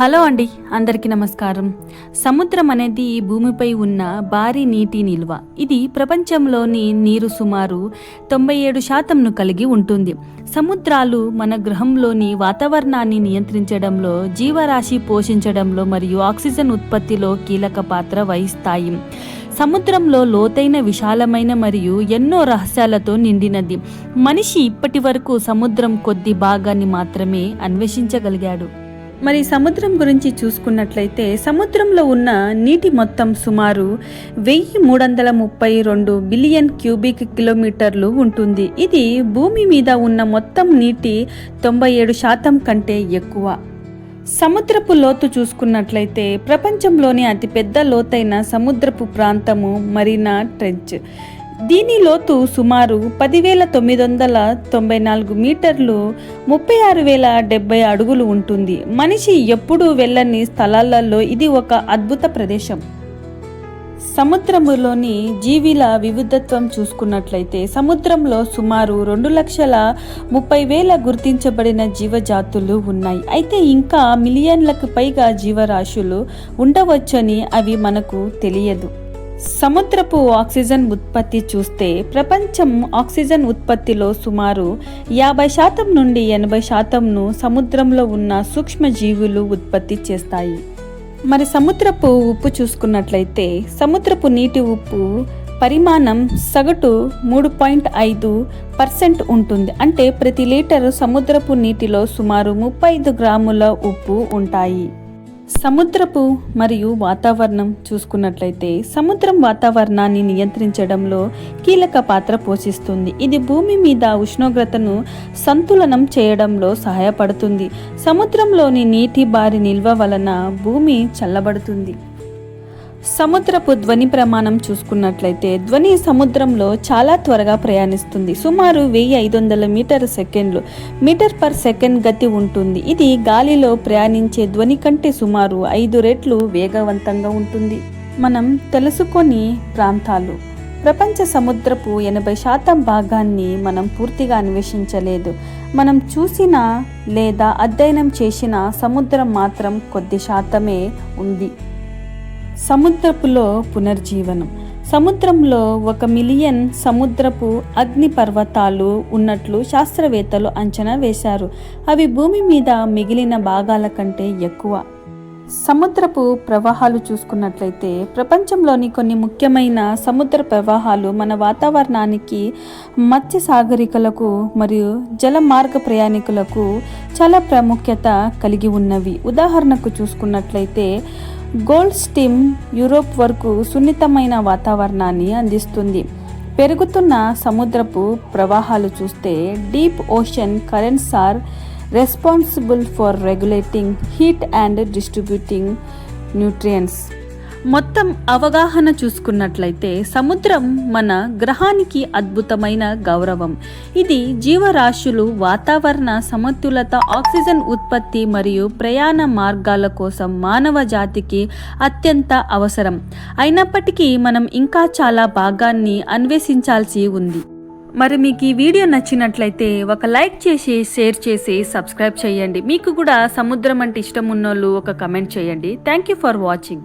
Hello అండి అందరికీ నమస్కారం. సముద్రం అనేది భూమిపై ఉన్న భారీ నీటి నిల్వ. ఇది ప్రపంచంలోని నీరు సుమారు తొంభై ఏడు శాతంను కలిగి ఉంటుంది. సముద్రాలు మన గ్రహంలోని వాతావరణాన్ని నియంత్రించడంలో జీవరాశి పోషించడంలో మరియు ఆక్సిజన్ ఉత్పత్తిలో కీలక పాత్ర వహిస్తాయి. సముద్రంలో లోతైన విశాలమైన మరియు ఎన్నో రహస్యాలతో నిండినది. మనిషి ఇప్పటి వరకు సముద్రం కొద్ది భాగాన్ని మాత్రమే అన్వేషించగలిగాడు. మరి సముద్రం గురించి చూసుకున్నట్లయితే సముద్రంలో ఉన్న నీటి మొత్తం సుమారు వెయ్యి మూడు వందల ముప్పై రెండు బిలియన్ క్యూబిక్ కిలోమీటర్లు ఉంటుంది. ఇది భూమి మీద ఉన్న మొత్తం నీటి తొంభై ఏడు శాతం కంటే ఎక్కువ. సముద్రపు లోతు చూసుకున్నట్లయితే ప్రపంచంలోనే అతిపెద్ద లోతైన సముద్రపు ప్రాంతము మరీనా ట్రెంచ్. దీని లోతు సుమారు పదివేల తొమ్మిది వందల తొంభై నాలుగు మీటర్లు ముప్పై ఆరు వేల డెబ్బై అడుగులు ఉంటుంది. మనిషి ఎప్పుడూ వెళ్ళని స్థలాలలో ఇది ఒక అద్భుత ప్రదేశం. సముద్రములోని జీవిల వివిధత్వం చూసుకున్నట్లయితే సముద్రంలో సుమారు రెండు లక్షల ముప్పై వేల గుర్తించబడిన జీవజాతులు ఉన్నాయి. అయితే ఇంకా మిలియన్లకు పైగా జీవరాశులు ఉండవచ్చని అవి మనకు తెలియదు. సముద్రపు ఆక్సిజన్ ఉత్పత్తి చూస్తే ప్రపంచం ఆక్సిజన్ ఉత్పత్తిలో సుమారు యాభై శాతం నుండి ఎనభై శాతంను సముద్రంలో ఉన్న సూక్ష్మజీవులు ఉత్పత్తి చేస్తాయి. మరి సముద్రపు ఉప్పు చూసుకున్నట్లయితే సముద్రపు నీటి ఉప్పు పరిమాణం సగటు మూడు పాయింట్ ఐదు పర్సెంట్ ఉంటుంది. అంటే ప్రతి లీటరు సముద్రపు నీటిలో సుమారు ముప్పై ఐదు గ్రాముల ఉప్పు ఉంటాయి. సముద్రపు మరియు వాతావరణం చూసుకున్నట్లయితే సముద్రం వాతావరణాన్ని నియంత్రించడంలో కీలక పాత్ర పోషిస్తుంది. ఇది భూమి మీద ఉష్ణోగ్రతను సంతులనం చేయడంలో సహాయపడుతుంది. సముద్రంలోని నీటి బారి నిల్వ వలన భూమి చల్లబడుతుంది. సముద్రపు ధ్వని ప్రమాణం చూసుకున్నట్లయితే ధ్వని సముద్రంలో చాలా త్వరగా ప్రయాణిస్తుంది. సుమారు వెయ్యి ఐదు వందల మీటర్ సెకండ్లు మీటర్ పర్ సెకండ్ గతి ఉంటుంది. ఇది గాలిలో ప్రయాణించే ధ్వని కంటే సుమారు ఐదు రెట్లు వేగవంతంగా ఉంటుంది. మనం తెలుసుకొని ప్రాంతాలు. ప్రపంచ సముద్రపు ఎనభై శాతం భాగాన్ని మనం పూర్తిగా అన్వేషించలేదు. మనం చూసిన లేదా అధ్యయనం చేసిన సముద్రం మాత్రం కొద్ది శాతమే ఉంది. సముద్రపులో పునర్జీవనం. సముద్రంలో ఒక మిలియన్ సముద్రపు అగ్ని పర్వతాలు ఉన్నట్లు శాస్త్రవేత్తలు అంచనా వేశారు. అవి భూమి మీద మిగిలిన భాగాల కంటే ఎక్కువ. సముద్రపు ప్రవాహాలు చూసుకున్నట్లయితే ప్రపంచంలోని కొన్ని ముఖ్యమైన సముద్ర ప్రవాహాలు మన వాతావరణానికి మత్స్య సాగరికలకు మరియు జల మార్గ ప్రయాణికులకు చాలా ప్రాముఖ్యత కలిగి ఉన్నవి. ఉదాహరణకు చూసుకున్నట్లయితే గోల్డ్ స్టీమ్ యూరోప్ వరకు సున్నితమైన వాతావరణాన్ని అందిస్తుంది. పెరుగుతున్న సముద్రపు ప్రవాహాలు చూస్తే deep ocean currents are responsible for regulating heat and distributing nutrients. మొత్తం అవగాహన చూసుకున్నట్లయితే సముద్రం మన గ్రహానికి అద్భుతమైన గౌరవం. ఇది జీవరాశులు వాతావరణ సమతులత ఆక్సిజన్ ఉత్పత్తి మరియు ప్రయాణ మార్గాల కోసం మానవ జాతికి అత్యంత అవసరం. అయినప్పటికీ మనం ఇంకా చాలా భాగాన్ని అన్వేషించాల్సి ఉంది. మరి మీకు ఈ వీడియో నచ్చినట్లయితే ఒక లైక్ చేసి షేర్ చేసి సబ్స్క్రైబ్ చేయండి. మీకు కూడా సముద్రం అంటే ఇష్టం ఉన్నోళ్ళు ఒక కమెంట్ చేయండి. Thank you for watching.